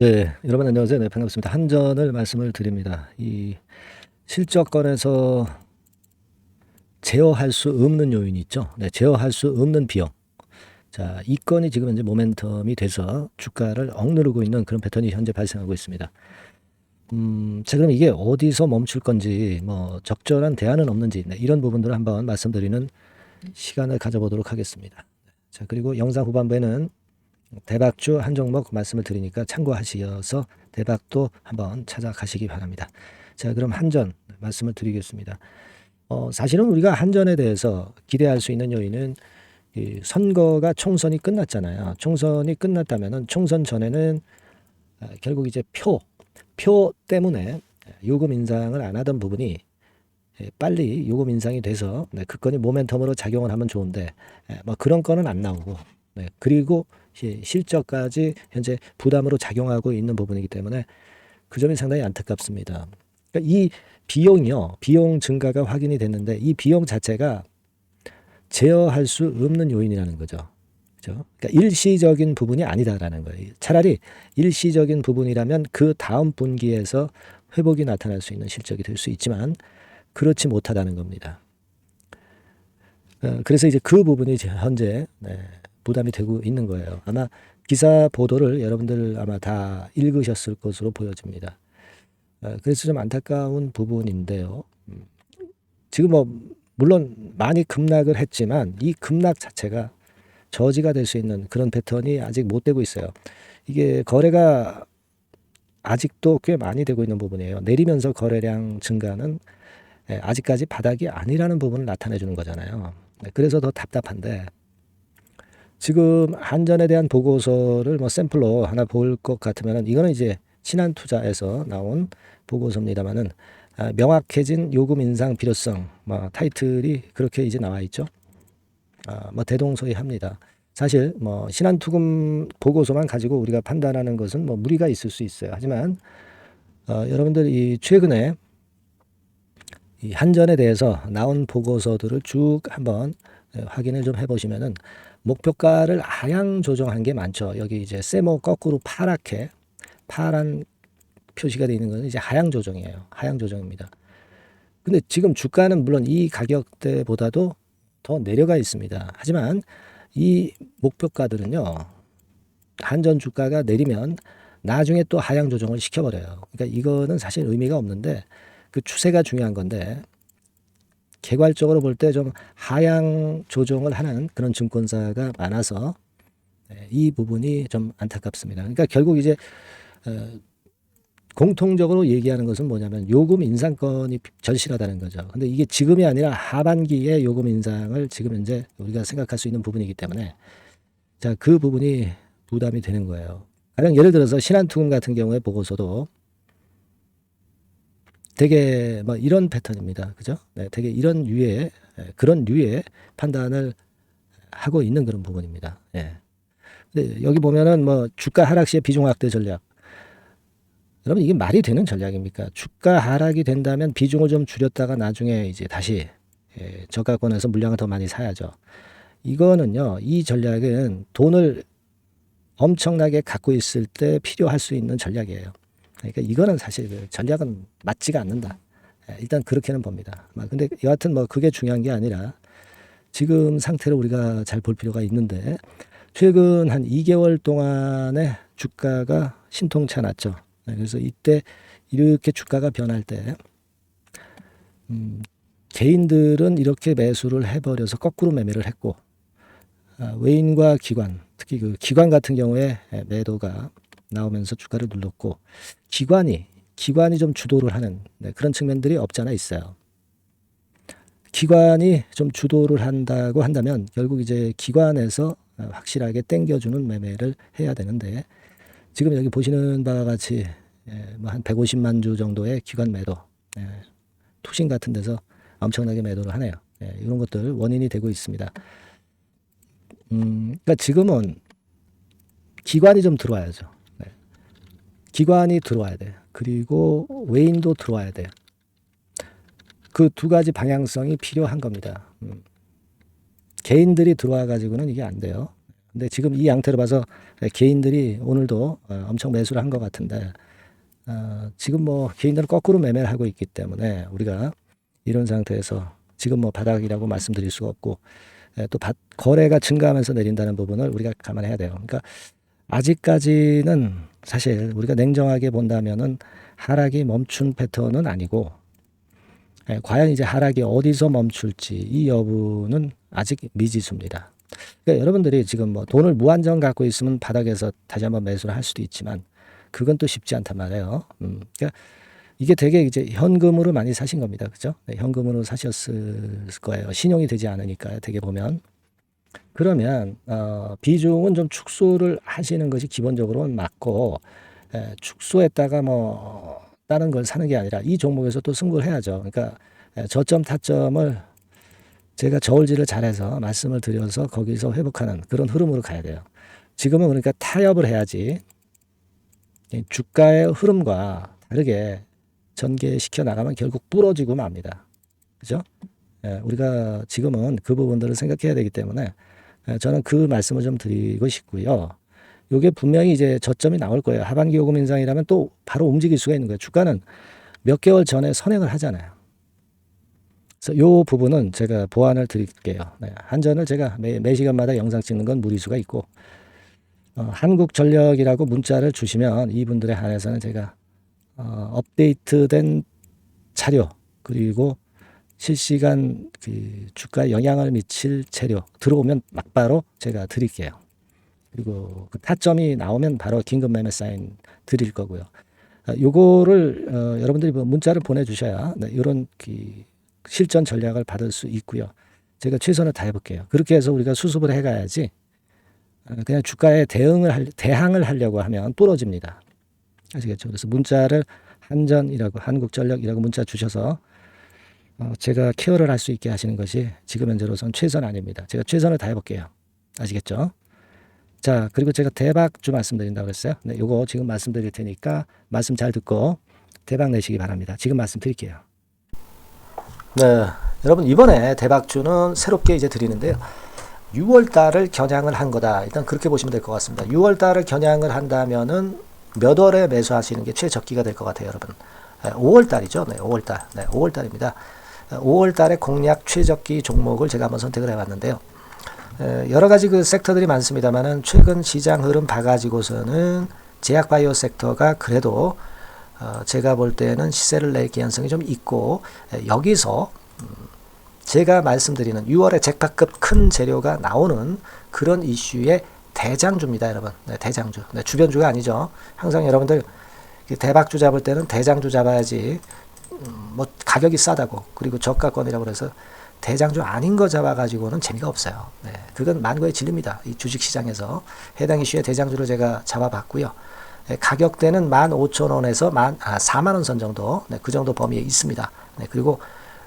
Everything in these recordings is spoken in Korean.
네. 여러분 안녕하세요. 네 반갑습니다. 한전을 말씀을 드립니다. 이 실적권에서 제어할 수 없는 요인이 있죠. 네 제어할 수 없는 비용. 자 이 건이 지금 현재 모멘텀이 돼서 주가를 억누르고 있는 그런 패턴이 현재 발생하고 있습니다. 음 자 그럼 이게 어디서 멈출 건지 뭐 적절한 대안은 없는지 네 이런 부분들을 한번 말씀드리는 시간을 가져보도록 하겠습니다. 자 그리고 영상 후반부에는 대박주 한 종목 말씀을 드리니까 참고하셔서 대박도 한번 찾아가시기 바랍니다. 자, 그럼 한전 말씀을 드리겠습니다. 어, 사실은 우리가 한전에 대해서 기대할 수 있는 요인은 이 선거가 총선이 끝났잖아요. 총선이 끝났다면은 총선 전에는 아, 결국 이제 표, 표 때문에 요금 인상을 안 하던 부분이 예, 빨리 요금 인상이 돼서 네, 그 건이 모멘텀으로 작용을 하면 좋은데 예, 뭐 그런 건은 안 나오고 네, 그리고 시- 실적까지 현재 부담으로 작용하고 있는 부분이기 때문에 그 점이 상당히 안타깝습니다. 그러니까 이 비용이요, 비용 증가가 확인이 됐는데 이 비용 자체가 제어할 수 없는 요인이라는 거죠. 그죠? 그러니까 일시적인 부분이 아니다라는 거예요. 차라리 일시적인 부분이라면 그 다음 분기에서 회복이 나타날 수 있는 실적이 될 수 있지만 그렇지 못하다는 겁니다. 어, 그래서 이제 그 부분이 현재 네, 부담이 되고 있는 거예요. 아마 기사 보도를 여러분들 아마 다 읽으셨을 것으로 보여집니다. 어, 그래서 좀 안타까운 부분인데요. 음, 지금 뭐 물론 많이 급락을 했지만 이 급락 자체가 저지가 될 수 있는 그런 패턴이 아직 못 되고 있어요. 이게 거래가 아직도 꽤 많이 되고 있는 부분이에요. 내리면서 거래량 증가는 예, 아직까지 바닥이 아니라는 부분을 나타내 주는 거잖아요. 네, 그래서 더 답답한데 지금 한전에 대한 보고서를 뭐 샘플로 하나 볼 것 같으면은 이거는 이제 신한투자에서 나온 보고서입니다만은 아, 명확해진 요금 인상 필요성 뭐 타이틀이 그렇게 이제 나와 있죠. 아, 뭐 대동소이합니다. 사실 뭐 신한투금 보고서만 가지고 우리가 판단하는 것은 뭐 무리가 있을 수 있어요. 하지만 어, 여러분들 이 최근에 이 한전에 대해서 나온 보고서들을 쭉 한번 예, 확인을 좀 해보시면은 목표가를 하향 조정한 게 많죠. 여기 이제 세모 거꾸로 파랗게 파란 표시가 되어 있는 것은 이제 하향 조정이에요. 하향 조정입니다. 근데 지금 주가는 물론 이 가격대보다도 더 내려가 있습니다. 하지만 이 목표가들은요. 한전 주가가 내리면 나중에 또 하향 조정을 시켜버려요. 그러니까 이거는 사실 의미가 없는데 그 추세가 중요한 건데 개괄적으로 볼 때 좀 하향 조정을 하는 그런 증권사가 많아서 예, 이 부분이 좀 안타깝습니다. 그러니까 결국 이제 어, 공통적으로 얘기하는 것은 뭐냐면 요금 인상권이 절실하다는 거죠. 근데 이게 지금이 아니라 하반기에 요금 인상을 지금 현재 우리가 생각할 수 있는 부분이기 때문에 자, 그 부분이 부담이 되는 거예요. 가령 예를 들어서 신한투금 같은 경우에 보고서도 되게 뭐 이런 패턴입니다. 그죠? 네, 되게 이런 류의 예, 그런 류의 판단을 하고 있는 그런 부분입니다. 예. 근데 여기 보면은 뭐 주가 하락 시의 비중 확대 전략. 여러분 이게 말이 되는 전략입니까? 주가 하락이 된다면 비중을 좀 줄였다가 나중에 이제 다시 예, 저가권에서 물량을 더 많이 사야죠. 이거는요, 이 전략은 돈을 엄청나게 갖고 있을 때 필요할 수 있는 전략이에요. 그러니까 이거는 사실 그 전략은 맞지가 않는다. 예, 일단 그렇게는 봅니다. 막 근데 여하튼 뭐 그게 중요한 게 아니라 지금 상태를 우리가 잘 볼 필요가 있는데 최근 한 2개월 동안에 주가가 신통치 않았죠. 네, 그래서 이때 이렇게 주가가 변할 때 음, 개인들은 이렇게 매수를 해버려서 거꾸로 매매를 했고 아, 외인과 기관 특히 그 기관 같은 경우에 예, 매도가 나오면서 주가를 눌렀고 기관이 기관이 좀 주도를 하는 네, 그런 측면들이 없잖아 있어요. 기관이 좀 주도를 한다고 한다면 결국 이제 기관에서 어, 확실하게 땡겨주는 매매를 해야 되는데 지금 여기 보시는 바와 같이 예, 뭐한 150만 주 정도의 기관 매도 예, 투신 같은 데서 엄청나게 매도를 하네요. 예, 이런 것들 원인이 되고 있습니다. 음, 그러니까 지금은 기관이 좀 들어와야죠. 네. 기관이 들어와야 돼. 그리고 외인도 들어와야 돼. 그 두 가지 방향성이 필요한 겁니다. 음. 개인들이 들어와 가지고는 이게 안 돼요. 근데 지금 이 양태로 봐서 개인들이 오늘도 어, 엄청 매수를 한 것 같은데 어, 지금 뭐 개인들은 거꾸로 매매를 하고 있기 때문에 우리가 이런 상태에서 지금 뭐 바닥이라고 말씀드릴 수가 없고 에, 또 바, 거래가 증가하면서 내린다는 부분을 우리가 감안해야 돼요. 그러니까 아직까지는 사실 우리가 냉정하게 본다면은 하락이 멈춘 패턴은 아니고 에, 과연 이제 하락이 어디서 멈출지 이 여부는 아직 미지수입니다. 그러니까 여러분들이 지금 뭐 돈을 무한정 갖고 있으면 바닥에서 다시 한번 매수를 할 수도 있지만 그건 또 쉽지 않단 말이에요. 음, 그러니까 이게 되게 이제 현금으로 많이 사신 겁니다. 그죠? 네, 현금으로 사셨을 거예요. 신용이 되지 않으니까 되게 보면. 그러면 어, 비중은 좀 축소를 하시는 것이 기본적으로는 맞고 에, 축소했다가 뭐 다른 걸 사는 게 아니라 이 종목에서 또 승부를 해야죠. 그러니까 에, 저점 타점을 제가 저울질을 잘해서 말씀을 드려서 거기서 회복하는 그런 흐름으로 가야 돼요. 지금은 그러니까 타협을 해야지 이 주가의 흐름과 다르게 전개시켜 나가면 결국 부러지고 맙니다. 그죠? 예, 우리가 지금은 그 부분들을 생각해야 되기 때문에 예, 저는 그 말씀을 좀 드리고 싶고요. 요게 분명히 이제 저점이 나올 거예요. 하반기 요금 인상이라면 또 바로 움직일 수가 있는 거예요. 주가는 몇 개월 전에 선행을 하잖아요. 그래서 요 부분은 제가 보완을 드릴게요. 네, 한전을 제가 매, 매 시간마다 영상 찍는 건 무리수가 있고 어, 한국전력이라고 문자를 주시면 이분들에 한해서는 제가 어, 업데이트된 자료 그리고 실시간 그 주가에 영향을 미칠 재료 들어오면 막바로 제가 드릴게요. 그리고 그 타점이 나오면 바로 긴급 매매 사인 드릴 거고요. 아, 요거를 어, 여러분들이 뭐 문자를 보내주셔야 네, 이런 그 실전 전략을 받을 수 있고요. 제가 최선을 다해볼게요. 그렇게 해서 우리가 수습을 해가야지 아, 그냥 주가에 대응을 할, 대항을 하려고 하면 부러집니다. 아시겠죠? 그래서 문자를 한전이라고 한국전력이라고 문자 주셔서 어, 제가 케어를 할 수 있게 하시는 것이 지금 현재로선 최선 아닙니다. 제가 최선을 다해볼게요. 아시겠죠? 자, 그리고 제가 대박주 말씀드린다고 했어요. 네, 요거 지금 말씀드릴 테니까 말씀 잘 듣고 대박 내시기 바랍니다. 지금 말씀드릴게요. 네, 여러분 이번에 대박주는 새롭게 이제 드리는데요. 6월 달을 겨냥을 한 거다. 일단 그렇게 보시면 될 것 같습니다. 6월 달을 겨냥을 한다면은 몇 월에 매수하시는 게 최적기가 될 것 같아요, 여러분. 5월 달이죠. 네, 5월 달. 네, 5월 달입니다. 5월 달에 공략 최적기 종목을 제가 한번 선택을 해 봤는데요. 여러 가지 그 섹터들이 많습니다만은 최근 시장 흐름 봐가지고서는 제약 바이오 섹터가 그래도 어 제가 볼 때는 시세를 낼 개연성이 좀 있고 여기서 음 제가 말씀드리는 6월에 잭파급 큰 재료가 나오는 그런 이슈의 대장주입니다, 여러분. 네, 대장주. 네, 주변주가 아니죠. 항상 여러분들 대박주 잡을 때는 대장주 잡아야지. 음, 뭐 가격이 싸다고 그리고 저가권이라고 그래서 대장주 아닌 거 잡아가지고는 재미가 없어요. 네, 그건 만고의 진리입니다. 이 주식시장에서 해당 이슈의 대장주를 제가 잡아봤고요. 네, 가격대는 15,000원에서 만, 아, 4만원 선 정도, 네, 그 정도 범위에 있습니다. 네, 그리고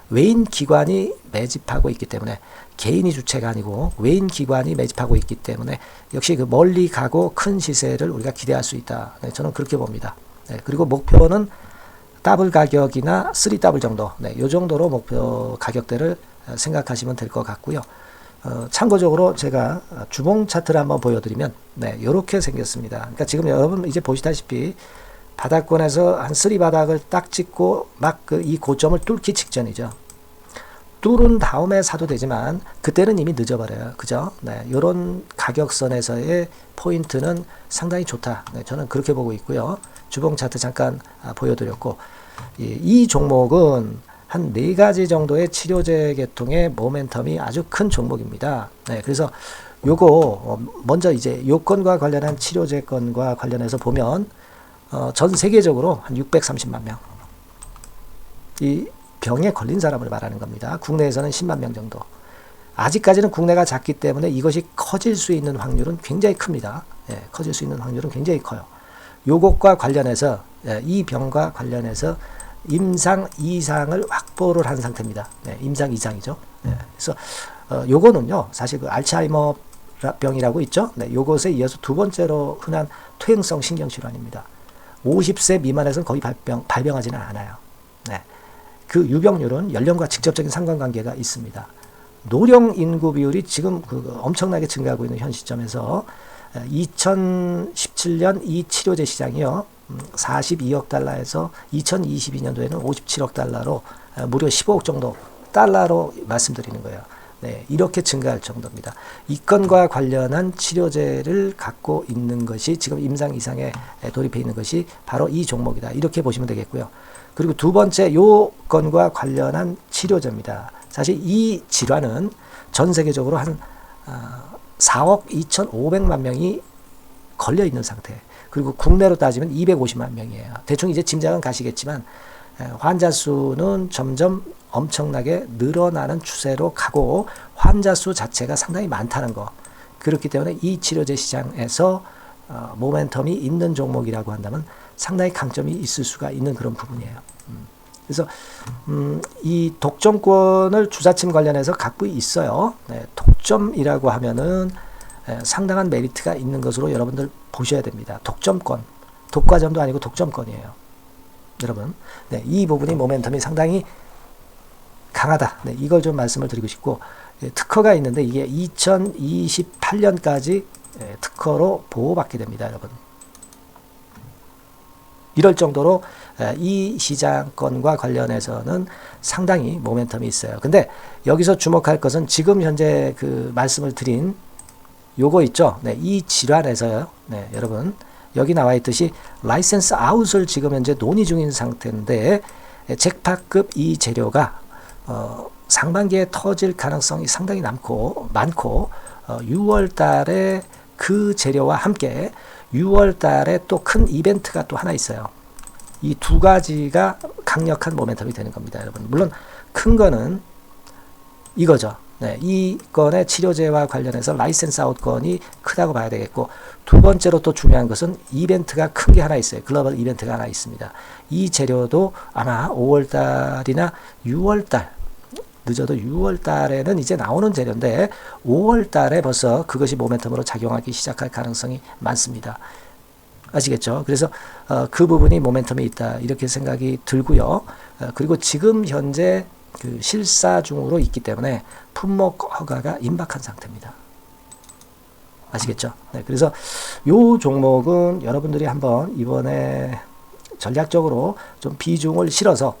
외인 기관이 매집하고 있기 때문에 개인이 주체가 아니고 외인 기관이 매집하고 있기 때문에 역시 그 멀리 가고 큰 시세를 우리가 기대할 수 있다. 네, 저는 그렇게 봅니다. 네, 그리고 목표는 더블 가격이나 3 더블 정도, 네, 요 정도로 목표 가격대를 생각하시면 될 것 같고요. 어, 참고적으로 제가 주봉 차트를 한번 보여드리면, 네, 요렇게 생겼습니다. 그러니까 지금 여러분 이제 보시다시피 바닥권에서 한3 바닥을 딱 찍고 막 그 이 고점을 뚫기 직전이죠. 뚫은 다음에 사도 되지만 그때는 이미 늦어버려요. 그죠? 네, 요런 가격선에서의 포인트는 상당히 좋다. 네, 저는 그렇게 보고 있고요. 주봉 차트 잠깐 아, 보여드렸고 이, 이 종목은 한 네 가지 정도의 치료제 계통의 모멘텀이 아주 큰 종목입니다. 네, 그래서 요거 어, 먼저 이제 요건과 관련한 치료제 건과 관련해서 보면 어, 전 세계적으로 한 630만 명. 이 병에 걸린 사람을 말하는 겁니다. 국내에서는 10만 명 정도. 아직까지는 국내가 작기 때문에 이것이 커질 수 있는 확률은 굉장히 큽니다. 예, 커질 수 있는 확률은 굉장히 커요. 요것과 관련해서 예, 이 병과 관련해서 임상 이상을 확보를 한 상태입니다. 네, 임상 이상이죠. 네, 그래서 어, 요거는요 사실 그 알츠하이머 병이라고 있죠. 네, 요것에 이어서 두 번째로 흔한 퇴행성 신경질환입니다. 50세 미만에서는 거의 발병, 발병하지는 않아요. 네. 그 유병률은 연령과 직접적인 상관관계가 있습니다. 노령 인구 비율이 지금 그 엄청나게 증가하고 있는 현 시점에서 2017년 이 치료제 시장이요. 음, 42억 달러에서 2022년도에는 57억 달러로 어, 무려 15억 정도 달러로 말씀드리는 거예요. 네, 이렇게 증가할 정도입니다. 이 건과 관련한 치료제를 갖고 있는 것이 지금 임상 이상에 돌입해 있는 것이 바로 이 종목이다. 이렇게 보시면 되겠고요. 그리고 두 번째 요 건과 관련한 치료제입니다. 사실 이 질환은 전 세계적으로 한 4억 2,500만 명이 걸려 있는 상태. 그리고 국내로 따지면 250만 명이에요. 대충 이제 짐작은 가시겠지만 환자 수는 점점 엄청나게 늘어나는 추세로 가고 환자 수 자체가 상당히 많다는 거. 그렇기 때문에 이 치료제 시장에서 어, 모멘텀이 있는 종목이라고 한다면 상당히 강점이 있을 수가 있는 그런 부분이에요. 음. 그래서 음, 이 독점권을 주사침 관련해서 갖고 있어요. 네, 독점이라고 하면은 에, 상당한 메리트가 있는 것으로 여러분들 보셔야 됩니다. 독점권, 독과점도 아니고 독점권이에요. 여러분, 네, 이 부분이 모멘텀이 상당히 강하다. 네, 이걸 좀 말씀을 드리고 싶고 예, 특허가 있는데 이게 2028년까지 예, 특허로 보호받게 됩니다, 여러분. 이럴 정도로 예, 이 시장권과 관련해서는 상당히 모멘텀이 있어요. 근데 여기서 주목할 것은 지금 현재 그 말씀을 드린 요거 있죠. 네, 이 질환에서요. 네, 여러분 여기 나와 있듯이 라이센스 아웃을 지금 현재 논의 중인 상태인데 잭파급 이 재료가 어, 상반기에 터질 가능성이 상당히 남고 많고 어, 6월 달에 그 재료와 함께 6월 달에 또 큰 이벤트가 또 하나 있어요. 이 두 가지가 강력한 모멘텀이 되는 겁니다, 여러분. 물론 큰 거는 이거죠. 네, 이 건의 치료제와 관련해서 라이센스 아웃 건이 크다고 봐야 되겠고 두 번째로 또 중요한 것은 이벤트가 큰 게 하나 있어요. 글로벌 이벤트가 하나 있습니다. 이 재료도 아마 5월 달이나 6월 달 늦어도 6월 달에는 이제 나오는 재료인데 5월 달에 벌써 그것이 모멘텀으로 작용하기 시작할 가능성이 많습니다. 아시겠죠? 그래서 어, 그 부분이 모멘텀이 있다 이렇게 생각이 들고요. 어, 그리고 지금 현재 그 실사 중으로 있기 때문에 품목 허가가 임박한 상태입니다. 아시겠죠? 네, 그래서 요 종목은 여러분들이 한번 이번에 전략적으로 좀 비중을 실어서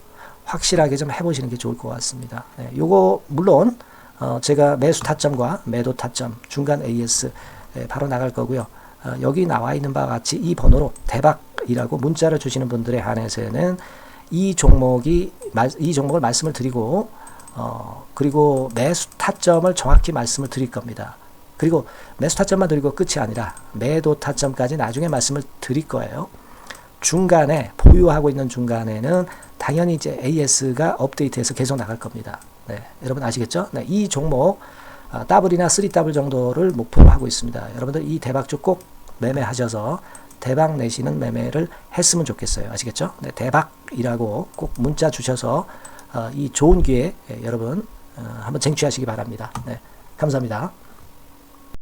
확실하게 좀 해보시는 게 좋을 것 같습니다. 네, 요거 물론 어, 제가 매수 타점과 매도 타점 중간 AS 예, 바로 나갈 거고요. 어, 여기 나와 있는 바와 같이 이 번호로 대박이라고 문자를 주시는 분들에 한해서는 이 종목이 이 종목을 말씀을 드리고 어, 그리고 매수 타점을 정확히 말씀을 드릴 겁니다. 그리고 매수 타점만 드리고 끝이 아니라 매도 타점까지 나중에 말씀을 드릴 거예요. 중간에 보유하고 있는 중간에는 당연히 이제 AS가 업데이트해서 계속 나갈 겁니다. 네, 여러분 아시겠죠? 네, 이 종목 아, 더블이나 3더블 정도를 목표로 하고 있습니다. 여러분들 이 대박주 꼭 매매하셔서 대박 내시는 매매를 했으면 좋겠어요. 아시겠죠? 네, 대박이라고 꼭 문자 주셔서 어, 이 좋은 기회 예, 여러분 어, 한번 쟁취하시기 바랍니다. 네, 감사합니다.